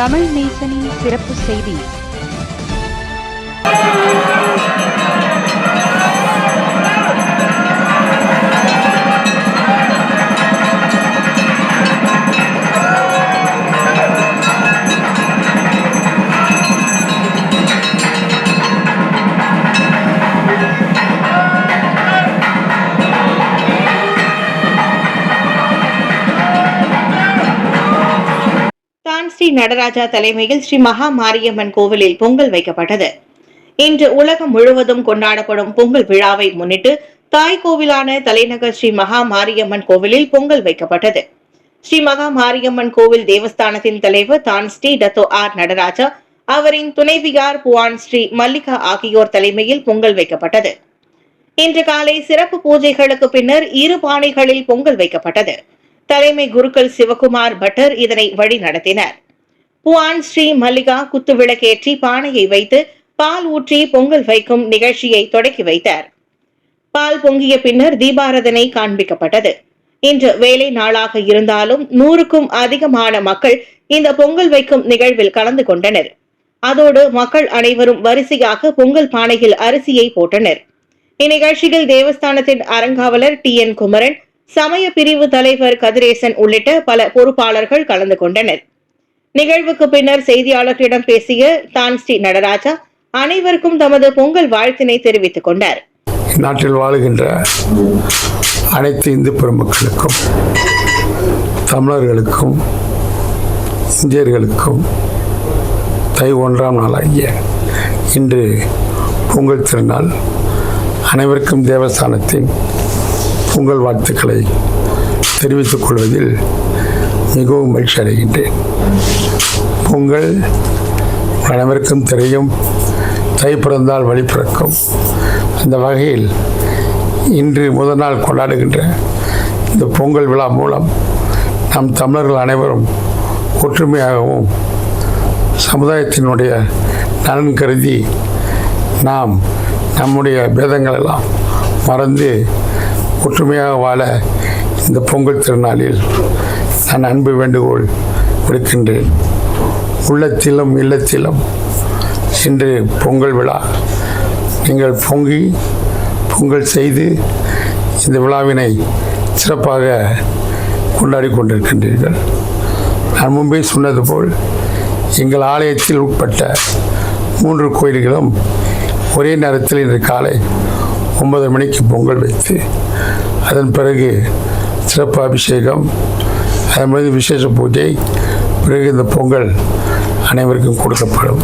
தமிழ் நேசனின் சிறப்பு செய்தி. நடராஜா தலைமையில் ஸ்ரீ மகா மாரியம்மன் கோவிலில் பொங்கல் வைக்கப்பட்டது. இன்று உலகம் முழுவதும் கொண்டாடப்படும் பொங்கல் விழாவை முன்னிட்டு தாய் கோவிலான தலைநகர் ஸ்ரீ மகா மாரியம்மன் கோவிலில் பொங்கல் வைக்கப்பட்டது. ஸ்ரீ மகா மாரியம்மன் கோவில் தேவஸ்தானத்தின் தலைவர் தான் ஸ்ரீ டத்தோ ஆர் நடராஜா அவரின் துணைவியார் புவான் ஸ்ரீ மல்லிகா ஆகியோர் தலைமையில் பொங்கல் வைக்கப்பட்டது. இன்று காலை சிறப்பு பூஜைகளுக்கு பின்னர் இரு பானைகளில் பொங்கல் வைக்கப்பட்டது. தலைமை குருக்கள் சிவகுமார் பட்டர் இதனை வழி நடத்தினர் புவான் ஸ்ரீ மல்லிகா குத்துவிளக்கேற்றி பானையை வைத்து பால் ஊற்றி பொங்கல் வைக்கும் நிகழ்ச்சியை தொடக்கி வைத்தார். பால் பொங்கிய பின்னர் தீபாரதனை காண்பிக்கப்பட்டது. இன்று வேலை நாளாக இருந்தாலும் நூறுக்கும் அதிகமான மக்கள் இந்த பொங்கல் வைக்கும் நிகழ்வில் கலந்து கொண்டனர். அதோடு மக்கள் அனைவரும் வரிசையாக பொங்கல் பானையில் அரிசியை போட்டனர். இந்நிகழ்ச்சியில் தேவஸ்தானத்தின் அறங்காவலர் டி. என். குமரன் சமய பிரிவு தலைவர் கதிரேசன் உள்ளிட்ட பல பொறுப்பாளர்கள் கலந்து கொண்டனர். நிகழ்வுக்கு பின்னர் செய்தியாளர்களிடம் பேசிய தான் ஸ்ரீ நடராஜா அனைவருக்கும் தமது பொங்கல் வாழ்த்தினை தெரிவித்துக் கொண்டார். நாட்டில் வாழுகின்ற அனைத்து இந்து பெருமக்களுக்கும் தமிழர்களுக்கும் இந்தியர்களுக்கும் தை ஒன்றாம் நாளாகிய இன்று பொங்கல் திருநாள் அனைவருக்கும் தேவஸ்தானத்தின் பொங்கல் வாழ்த்துக்களை தெரிவித்துக் கொள்வதில் மிகவும் மகிழ்ச்சி அடைகின்றேன். பொங்கல் அனைவருக்கும் தெரியும் தை பிறந்தால் வழி பிறக்கும். அந்த வகையில் இன்று முதல் நாள் கொண்டாடுகின்ற இந்த பொங்கல் விழா மூலம் நம் தமிழர்கள் அனைவரும் ஒற்றுமையாகவும் சமுதாயத்தினுடைய நலன் கருதி நாம் நம்முடைய பேதங்களெல்லாம் மறந்து ஒற்றுமையாக வாழ இந்த பொங்கல் திருநாளில் நான் அன்பு வேண்டுகோள் விடுக்கின்றேன். உள்ளத்திலும் இல்லத்திலும் இன்று பொங்கல் விழா. நீங்கள் பொங்கி பொங்கல் செய்து இந்த விழாவினை சிறப்பாக கொண்டாடி கொண்டிருக்கின்றீர்கள். நான் முன்பே சொன்னது போல் எங்கள் ஆலயத்தில் உட்பட்ட மூன்று கோயில்களும் ஒரே நேரத்தில் இன்று காலை ஒன்பது மணிக்கு பொங்கல் வைத்து அதன் பிறகு சிறப்பு அபிஷேகம் அதன்படி விசேஷ பூஜை பிறகு இந்த பொங்கல் அனைவருக்கும் கொடுக்கப்படும்.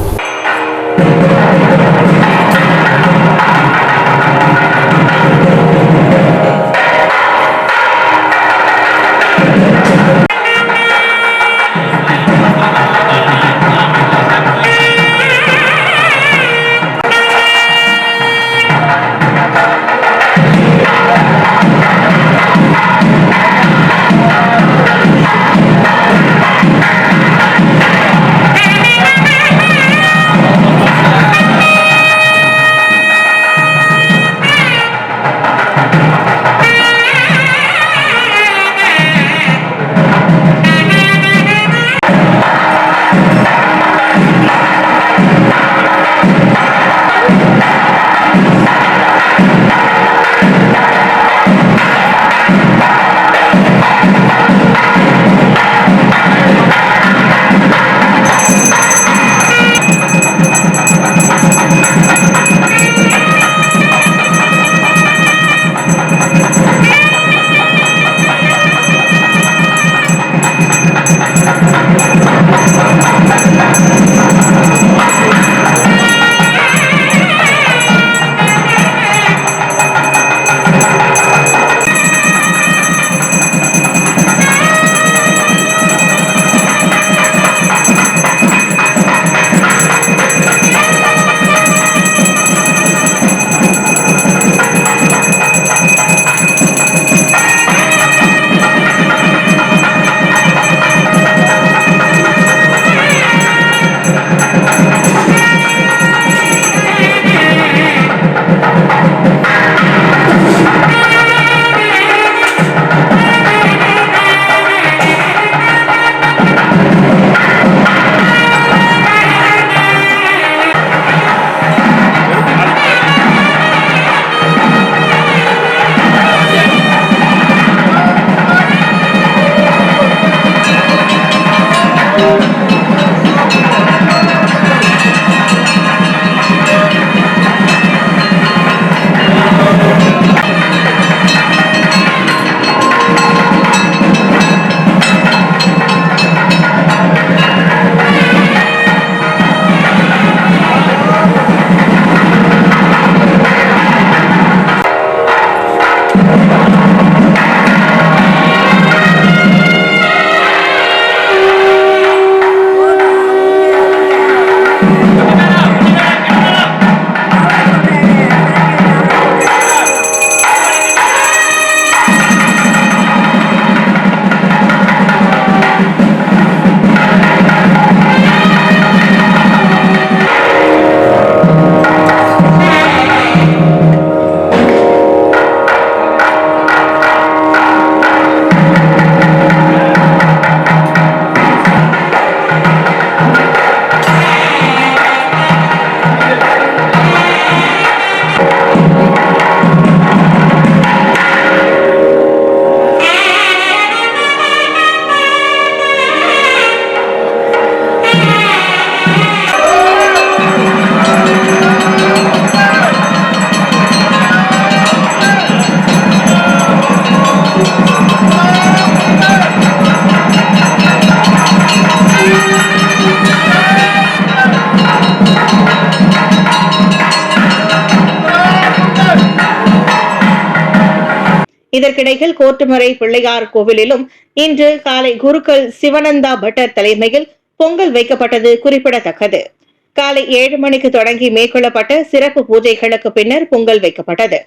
இதற்கிடையில் கோட்டுமறை பிள்ளையார் கோவிலிலும் இன்று காலை குருக்கள் சிவனந்தா பட்டர் தலைமையில் பொங்கல் வைக்கப்பட்டது குறிப்பிடத்தக்கது. காலை ஏழு மணிக்கு தொடங்கி மேற்கொள்ளப்பட்ட சிறப்பு பூஜைகளுக்கு பின்னர் பொங்கல் வைக்கப்பட்டது.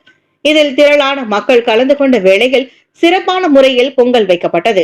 இதில் திரளான மக்கள் கலந்து கொண்ட வேளையில் சிறப்பான முறையில் பொங்கல் வைக்கப்பட்டது.